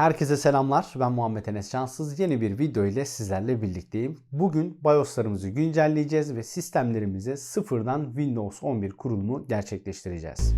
Herkese selamlar. Ben Muhammed Enes Cansız. Yeni bir video ile sizlerle birlikteyim. Bugün BIOS'larımızı güncelleyeceğiz ve sistemlerimize sıfırdan Windows 11 kurulumu gerçekleştireceğiz.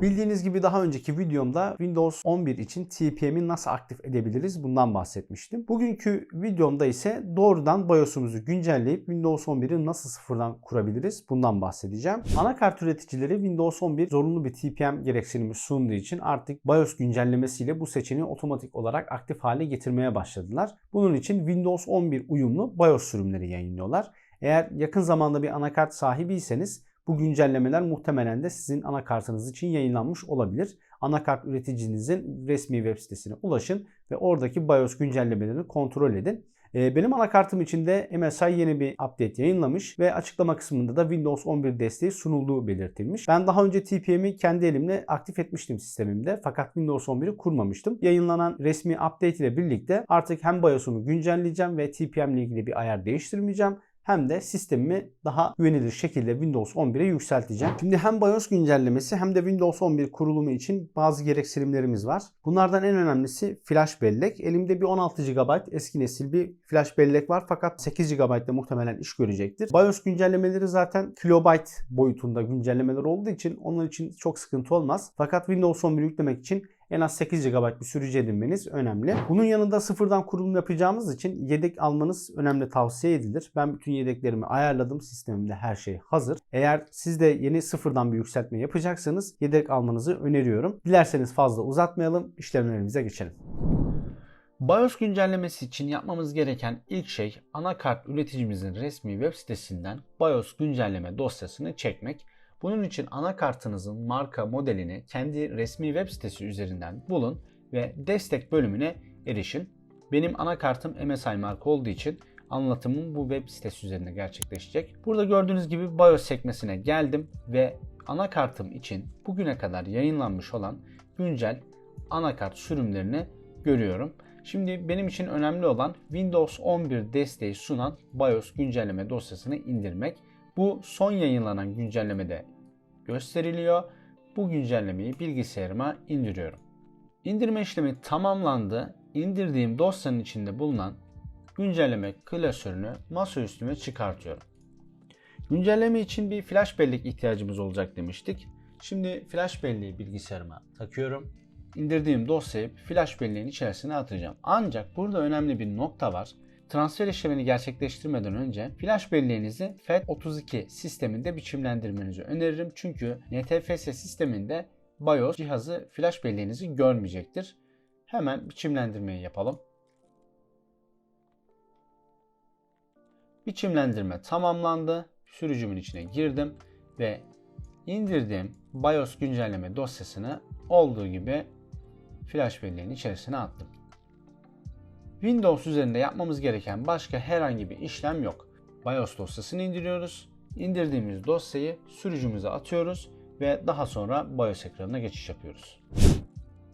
Bildiğiniz gibi daha önceki videomda Windows 11 için TPM'i nasıl aktif edebiliriz bundan bahsetmiştim. Bugünkü videomda ise doğrudan BIOS'umuzu güncelleyip Windows 11'i nasıl sıfırdan kurabiliriz bundan bahsedeceğim. Anakart üreticileri Windows 11 zorunlu bir TPM gereksinimi sunduğu için artık BIOS güncellemesiyle bu seçeneği otomatik olarak aktif hale getirmeye başladılar. Bunun için Windows 11 uyumlu BIOS sürümleri yayınlıyorlar. Eğer yakın zamanda bir anakart sahibiyseniz bu güncellemeler muhtemelen de sizin anakartınız için yayınlanmış olabilir. Anakart üreticinizin resmi web sitesine ulaşın ve oradaki BIOS güncellemelerini kontrol edin. Ee, benim anakartım için de MSI yeni bir update yayınlamış ve açıklama kısmında da Windows 11 desteği sunulduğu belirtilmiş. Ben daha önce TPM'i kendi elimle aktif etmiştim sistemimde fakat Windows 11'i kurmamıştım. Yayınlanan resmi update ile birlikte artık hem BIOS'umu güncelleyeceğim ve TPM ile ilgili bir ayar değiştirmeyeceğim hem de sistemimi daha güvenilir şekilde Windows 11'e yükselteceğim. Şimdi hem BIOS güncellemesi hem de Windows 11 kurulumu için bazı gereksinimlerimiz var. Bunlardan en önemlisi flash bellek. Elimde bir 16 GB eski nesil bir flash bellek var fakat 8 GB de muhtemelen iş görecektir. BIOS güncellemeleri zaten kilobayt boyutunda güncellemeler olduğu için onun için çok sıkıntı olmaz. Fakat Windows 11 yüklemek için en az 8 GB bir sürücü edinmeniz önemli. Bunun yanında sıfırdan kurulum yapacağımız için yedek almanız önemli tavsiye edilir. Ben bütün yedeklerimi ayarladım. Sistemimde her şey hazır. Eğer siz de yeni sıfırdan bir yükseltme yapacaksanız yedek almanızı öneriyorum. Dilerseniz fazla uzatmayalım. İşlemlerimize geçelim. BIOS güncellemesi için yapmamız gereken ilk şey anakart üreticimizin resmi web sitesinden BIOS güncelleme dosyasını çekmek. Bunun için anakartınızın marka modelini kendi resmi web sitesi üzerinden bulun ve destek bölümüne erişin. Benim anakartım MSI marka olduğu için anlatımım bu web sitesi üzerinde gerçekleşecek. Burada gördüğünüz gibi BIOS sekmesine geldim ve anakartım için bugüne kadar yayınlanmış olan güncel anakart sürümlerini görüyorum. Şimdi benim için önemli olan Windows 11 desteği sunan BIOS güncelleme dosyasını indirmek. Bu son yayınlanan güncellemede gösteriliyor. Bu güncellemeyi bilgisayarıma indiriyorum. İndirme işlemi tamamlandı. İndirdiğim dosyanın içinde bulunan güncelleme klasörünü masaüstüme çıkartıyorum. Güncelleme için bir flash bellek ihtiyacımız olacak demiştik. Şimdi flash belleği bilgisayarıma takıyorum. İndirdiğim dosyayı flash belleğin içerisine atacağım. Ancak burada önemli bir nokta var. Transfer işlemini gerçekleştirmeden önce flash belleğinizi FAT32 sisteminde biçimlendirmenizi öneririm. Çünkü NTFS sisteminde BIOS cihazı flash belleğinizi görmeyecektir. Hemen biçimlendirmeyi yapalım. Biçimlendirme tamamlandı. Sürücümün içine girdim ve indirdiğim BIOS güncelleme dosyasını olduğu gibi flash belleğin içerisine attım. Windows üzerinde yapmamız gereken başka herhangi bir işlem yok. BIOS dosyasını indiriyoruz. İndirdiğimiz dosyayı sürücümüze atıyoruz ve daha sonra BIOS ekranına geçiş yapıyoruz.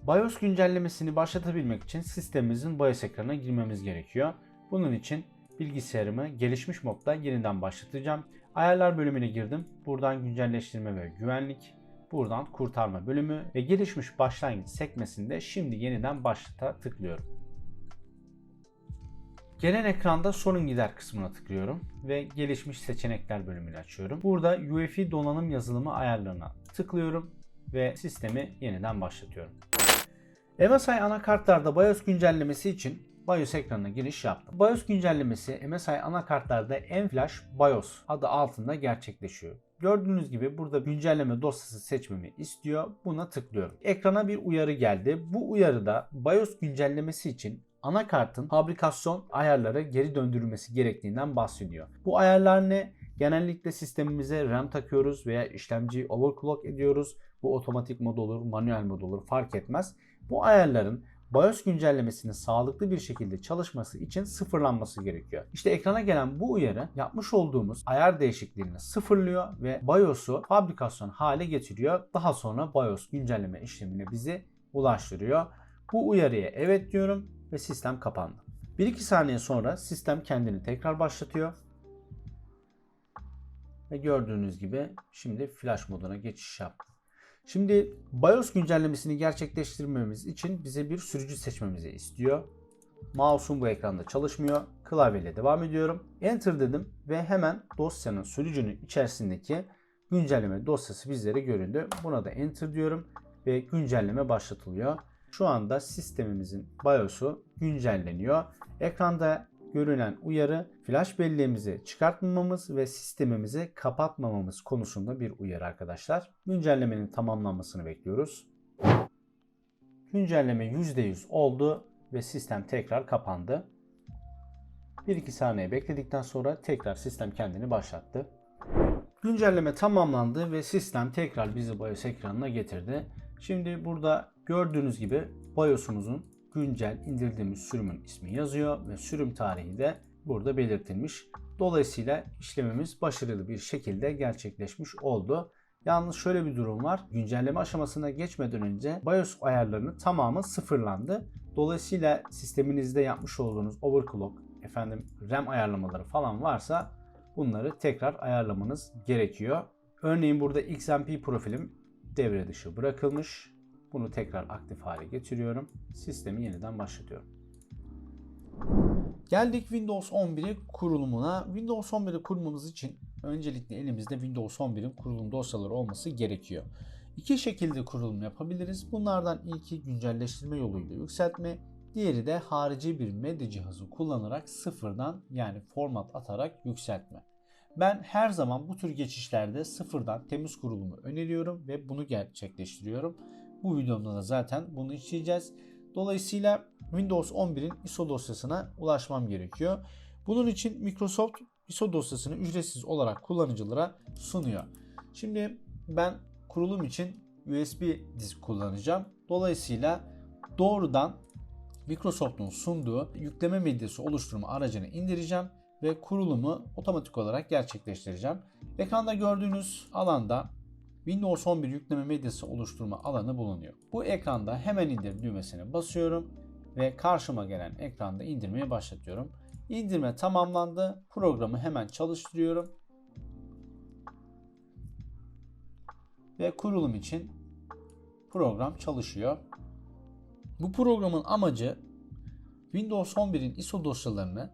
BIOS güncellemesini başlatabilmek için sistemimizin BIOS ekranına girmemiz gerekiyor. Bunun için bilgisayarımı gelişmiş modda yeniden başlatacağım. Ayarlar bölümüne girdim. Buradan güncelleştirme ve güvenlik, buradan kurtarma bölümü ve gelişmiş başlangıç sekmesinde şimdi yeniden başlata tıklıyorum. Gelen ekranda sorun gider kısmına tıklıyorum ve gelişmiş seçenekler bölümünü açıyorum. Burada UEFI donanım yazılımı ayarlarına tıklıyorum ve sistemi yeniden başlatıyorum. MSI anakartlarda BIOS güncellemesi için BIOS ekranına giriş yaptım. BIOS güncellemesi MSI anakartlarda Enflash BIOS adı altında gerçekleşiyor. Gördüğünüz gibi burada güncelleme dosyası seçmemi istiyor. Buna tıklıyorum. Ekrana bir uyarı geldi. Bu uyarıda BIOS güncellemesi için anakartın fabrikasyon ayarları geri döndürülmesi gerektiğinden bahsediyor. Bu ayarlar ne? Genellikle sistemimize RAM takıyoruz veya işlemciyi overclock ediyoruz. Bu otomatik mod olur, manuel mod olur fark etmez. Bu ayarların BIOS güncellemesinin sağlıklı bir şekilde çalışması için sıfırlanması gerekiyor. İşte ekrana gelen bu uyarı yapmış olduğumuz ayar değişikliğini sıfırlıyor ve BIOS'u fabrikasyon hale getiriyor. Daha sonra BIOS güncelleme işlemine bizi ulaştırıyor. Bu uyarıya evet diyorum ve sistem kapandı. 1-2 saniye sonra sistem kendini tekrar başlatıyor. Ve gördüğünüz gibi şimdi flash moduna geçiş yaptı. Şimdi BIOS güncellemesini gerçekleştirmemiz için bize bir sürücü seçmemizi istiyor. Mouse'um bu ekranda çalışmıyor. Klavyeyle devam ediyorum. Enter dedim ve hemen dosyanın sürücünün içerisindeki güncelleme dosyası bizlere göründü. Buna da enter diyorum ve güncelleme başlatılıyor. Şu anda sistemimizin BIOS'u güncelleniyor. Ekranda görünen uyarı flash belleğimizi çıkartmamamız ve sistemimizi kapatmamamız konusunda bir uyarı arkadaşlar. Güncellemenin tamamlanmasını bekliyoruz. Güncelleme %100 oldu ve sistem tekrar kapandı. 1-2 saniye bekledikten sonra tekrar sistem kendini başlattı. Güncelleme tamamlandı ve sistem tekrar bizi BIOS ekranına getirdi. Şimdi burada gördüğünüz gibi BIOS'umuzun güncel indirdiğimiz sürümün ismi yazıyor ve sürüm tarihi de burada belirtilmiş. Dolayısıyla işlemimiz başarılı bir şekilde gerçekleşmiş oldu. Yalnız şöyle bir durum var. Güncelleme aşamasına geçmeden önce BIOS ayarlarının tamamı sıfırlandı. Dolayısıyla sisteminizde yapmış olduğunuz overclock, efendim RAM ayarlamaları falan varsa bunları tekrar ayarlamanız gerekiyor. Örneğin burada XMP profilim devre dışı bırakılmış. Bunu tekrar aktif hale getiriyorum. Sistemi yeniden başlatıyorum. Geldik Windows 11'i kurulumuna. Windows 11'i kurmamız için öncelikle elimizde Windows 11'in kurulum dosyaları olması gerekiyor. İki şekilde kurulum yapabiliriz. Bunlardan ilki güncelleştirme yoluyla yükseltme, diğeri de harici bir medya cihazı kullanarak sıfırdan yani format atarak yükseltme. Ben her zaman bu tür geçişlerde sıfırdan temiz kurulumu öneriyorum ve bunu gerçekleştiriyorum. Bu videomda da zaten bunu işleyeceğiz. Dolayısıyla Windows 11'in ISO dosyasına ulaşmam gerekiyor. Bunun için Microsoft ISO dosyasını ücretsiz olarak kullanıcılara sunuyor. Şimdi ben kurulum için USB disk kullanacağım. Dolayısıyla doğrudan Microsoft'un sunduğu yükleme medyası oluşturma aracını indireceğim ve kurulumu otomatik olarak gerçekleştireceğim. Ekranda gördüğünüz alanda Windows 11 yükleme medyası oluşturma alanı bulunuyor. Bu ekranda hemen indir düğmesine basıyorum ve karşıma gelen ekranda indirmeye başlatıyorum. İndirme tamamlandı. Programı hemen çalıştırıyorum. Ve kurulum için program çalışıyor. Bu programın amacı Windows 11'in ISO dosyalarını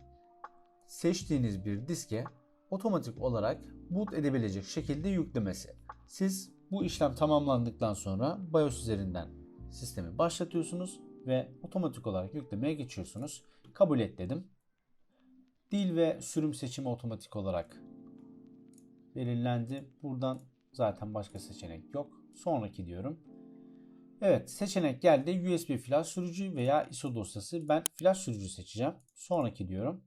seçtiğiniz bir diske otomatik olarak boot edebilecek şekilde yüklemesi. Siz bu işlem tamamlandıktan sonra BIOS üzerinden sistemi başlatıyorsunuz ve otomatik olarak yüklemeye geçiyorsunuz. Kabul et dedim. Dil ve sürüm seçimi otomatik olarak belirlendi. Buradan zaten başka seçenek yok. Sonraki diyorum. Evet seçenek geldi. USB flash sürücü veya ISO dosyası. Ben flash sürücü seçeceğim. Sonraki diyorum.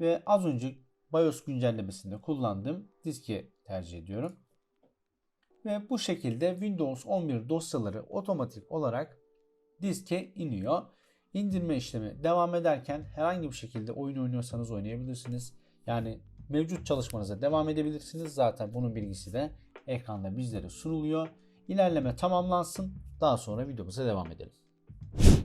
Ve az önce BIOS güncellemesinde kullandığım diski tercih ediyorum. Ve bu şekilde Windows 11 dosyaları otomatik olarak diske iniyor. İndirme işlemi devam ederken herhangi bir şekilde oyun oynuyorsanız oynayabilirsiniz. Yani mevcut çalışmanıza devam edebilirsiniz. Zaten bunun bilgisi de ekranda bizlere sunuluyor. İlerleme tamamlansın. Daha sonra videomuza devam edelim.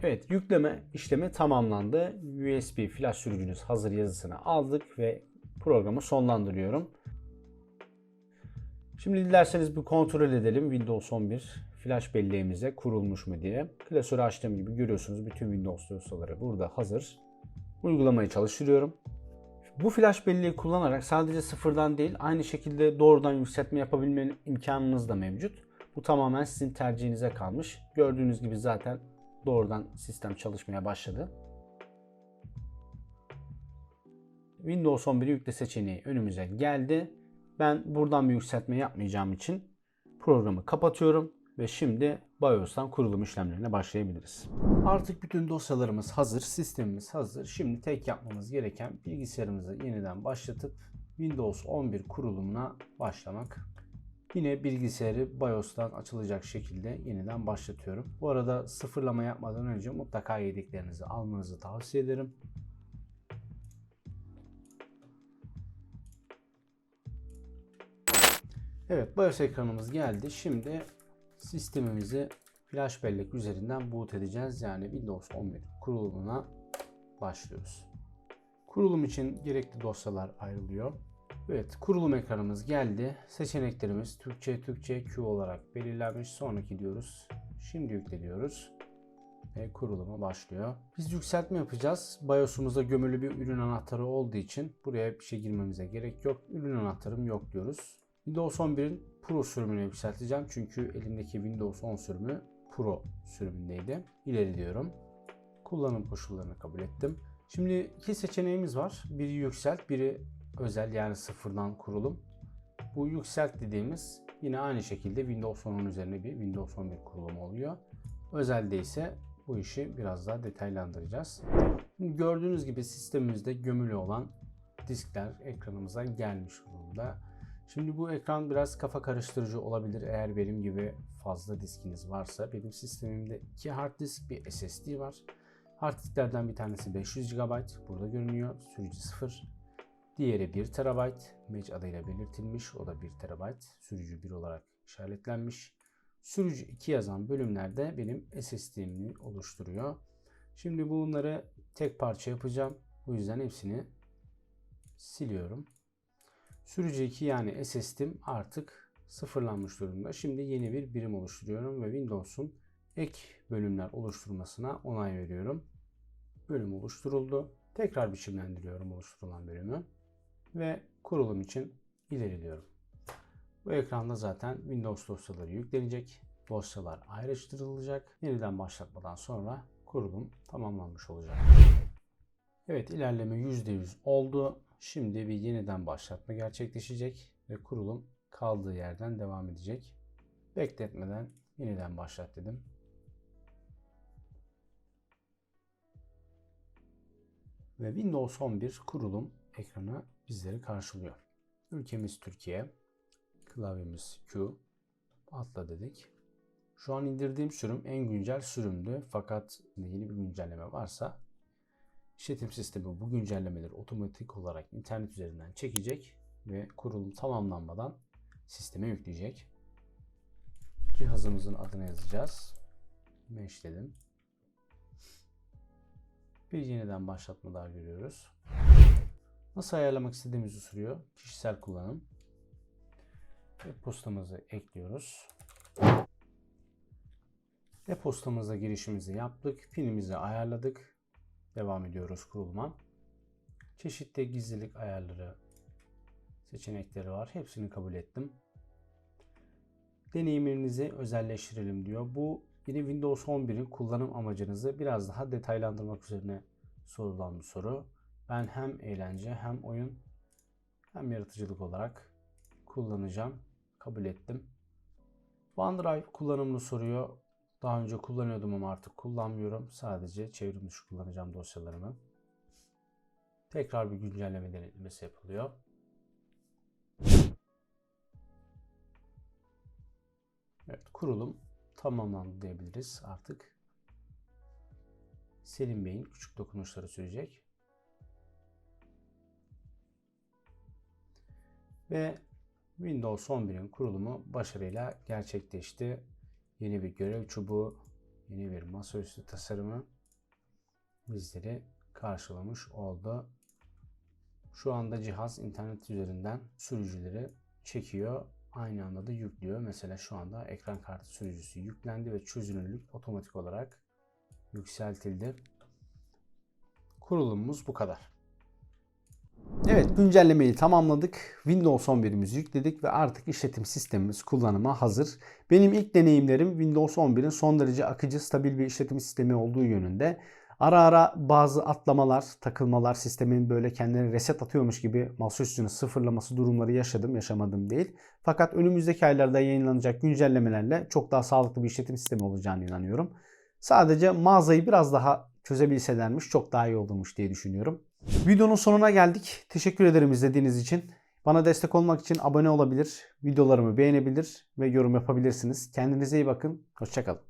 Evet yükleme işlemi tamamlandı. USB flash sürücünüz hazır yazısını aldık ve programı sonlandırıyorum. Şimdi dilerseniz bir kontrol edelim Windows 11 flash belleğimize kurulmuş mu diye. Klasörü açtığım gibi görüyorsunuz bütün Windows dosyaları burada hazır. Uygulamayı çalıştırıyorum. Bu flash belleği kullanarak sadece sıfırdan değil aynı şekilde doğrudan yükseltme yapabilme imkanınız da mevcut. Bu tamamen sizin tercihinize kalmış. Gördüğünüz gibi zaten doğrudan sistem çalışmaya başladı. Windows 11 yükle seçeneği önümüze geldi. Ben buradan bir yükseltme yapmayacağım için programı kapatıyorum ve şimdi BIOS'tan kurulum işlemlerine başlayabiliriz. Artık bütün dosyalarımız hazır, sistemimiz hazır. Şimdi tek yapmamız gereken bilgisayarımızı yeniden başlatıp Windows 11 kurulumuna başlamak. Yine bilgisayarı BIOS'tan açılacak şekilde yeniden başlatıyorum. Bu arada sıfırlama yapmadan önce mutlaka yedeklerinizi almanızı tavsiye ederim. Evet BIOS ekranımız geldi. Şimdi sistemimizi flash bellek üzerinden boot edeceğiz. Yani Windows 11 kurulumuna başlıyoruz. Kurulum için gerekli dosyalar ayrılıyor. Evet kurulum ekranımız geldi. Seçeneklerimiz Türkçe Türkçe Q olarak belirlenmiş. Sonraki diyoruz. Şimdi yükle diyoruz. Ve kuruluma başlıyor. Biz yükseltme yapacağız. BIOS'umuzda gömülü bir ürün anahtarı olduğu için buraya bir şey girmemize gerek yok. Ürün anahtarım yok diyoruz. Windows 11'in Pro sürümünü yükselteceğim. Çünkü elimdeki Windows 10 sürümü Pro sürümündeydi. İleri diyorum. Kullanım koşullarını kabul ettim. Şimdi iki seçeneğimiz var. Biri yükselt, biri özel yani sıfırdan kurulum. Bu yükselt dediğimiz yine aynı şekilde Windows 10'un üzerine bir Windows 11 kurulumu oluyor. Özelde ise bu işi biraz daha detaylandıracağız. Şimdi gördüğünüz gibi sistemimizde gömülü olan diskler ekranımıza gelmiş durumda. Şimdi bu ekran biraz kafa karıştırıcı olabilir eğer benim gibi fazla diskiniz varsa. Benim sistemimde iki hard disk bir SSD var. Hard disklerden bir tanesi 500 GB burada görünüyor. Sürücü 0. Diğeri 1 TB. Match adıyla belirtilmiş. O da 1 TB. Sürücü 1 olarak işaretlenmiş. Sürücü 2 yazan bölümlerde benim SSD'mi oluşturuyor. Şimdi bunları tek parça yapacağım. Bu yüzden hepsini siliyorum. Sürücü 2 yani SSD'm artık sıfırlanmış durumda. Şimdi yeni bir birim oluşturuyorum ve Windows'un ek bölümler oluşturmasına onay veriyorum. Bölüm oluşturuldu. Tekrar biçimlendiriyorum oluşturulan bölümü ve kurulum için ilerliyorum. Bu ekranda zaten Windows dosyaları yüklenecek. Dosyalar ayrıştırılacak. Yeniden başlatmadan sonra kurulum tamamlanmış olacak. Evet ilerleme %100 oldu. Şimdi bir yeniden başlatma gerçekleşecek ve kurulum kaldığı yerden devam edecek. Bekletmeden yeniden başlat dedim. Ve Windows 11 kurulum ekranı bizleri karşılıyor. Ülkemiz Türkiye. Klavyemiz Q. Atla dedik. Şu an indirdiğim sürüm en güncel sürümdü. Fakat yeni bir güncelleme varsa işletim sistemi bu güncellemeleri otomatik olarak internet üzerinden çekecek ve kurulum tamamlanmadan sisteme yükleyecek. Cihazımızın adını yazacağız. Mesh dedim. Bir yeniden başlatma daha görüyoruz. Nasıl ayarlamak istediğimizi soruyor. Kişisel kullanım. E-postamızı ekliyoruz. E-postamıza girişimizi yaptık. Pinimizi ayarladık. Devam ediyoruz kuruluma. Çeşitli gizlilik ayarları seçenekleri var. Hepsini kabul ettim. Deneyimlerinizi özelleştirelim diyor. Bu yine Windows 11'in kullanım amacınızı biraz daha detaylandırmak üzerine sorulan bir soru. Ben hem eğlence hem oyun hem yaratıcılık olarak kullanacağım. Kabul ettim. OneDrive kullanımını soruyor. Daha önce kullanıyordum ama artık kullanmıyorum. Sadece çevrim dışı kullanacağım dosyalarımı. Tekrar bir güncelleme denetlemesi yapılıyor. Evet, kurulum tamamlandı diyebiliriz artık. Selim Bey'in küçük dokunuşları sürecek. Ve Windows 11'in kurulumu başarıyla gerçekleşti. Yeni bir görev çubuğu, yeni bir masaüstü tasarımı bizleri karşılamış oldu. Şu anda cihaz internet üzerinden sürücüleri çekiyor. Aynı anda da yüklüyor. Mesela şu anda ekran kartı sürücüsü yüklendi ve çözünürlük otomatik olarak yükseltildi. Kurulumumuz bu kadar. Evet güncellemeyi tamamladık. Windows 11'imizi yükledik ve artık işletim sistemimiz kullanıma hazır. Benim ilk deneyimlerim Windows 11'in son derece akıcı, stabil bir işletim sistemi olduğu yönünde. Ara ara bazı atlamalar, takılmalar, sistemin böyle kendine reset atıyormuş gibi masaüstünü sıfırlaması durumları yaşadım, yaşamadım değil. Fakat önümüzdeki aylarda yayınlanacak güncellemelerle çok daha sağlıklı bir işletim sistemi olacağını inanıyorum. Sadece mağazayı biraz daha çözebilselermiş çok daha iyi olurmuş diye düşünüyorum. Videonun sonuna geldik. Teşekkür ederim izlediğiniz için. Bana destek olmak için abone olabilir, videolarımı beğenebilir ve yorum yapabilirsiniz. Kendinize iyi bakın. Hoşçakalın.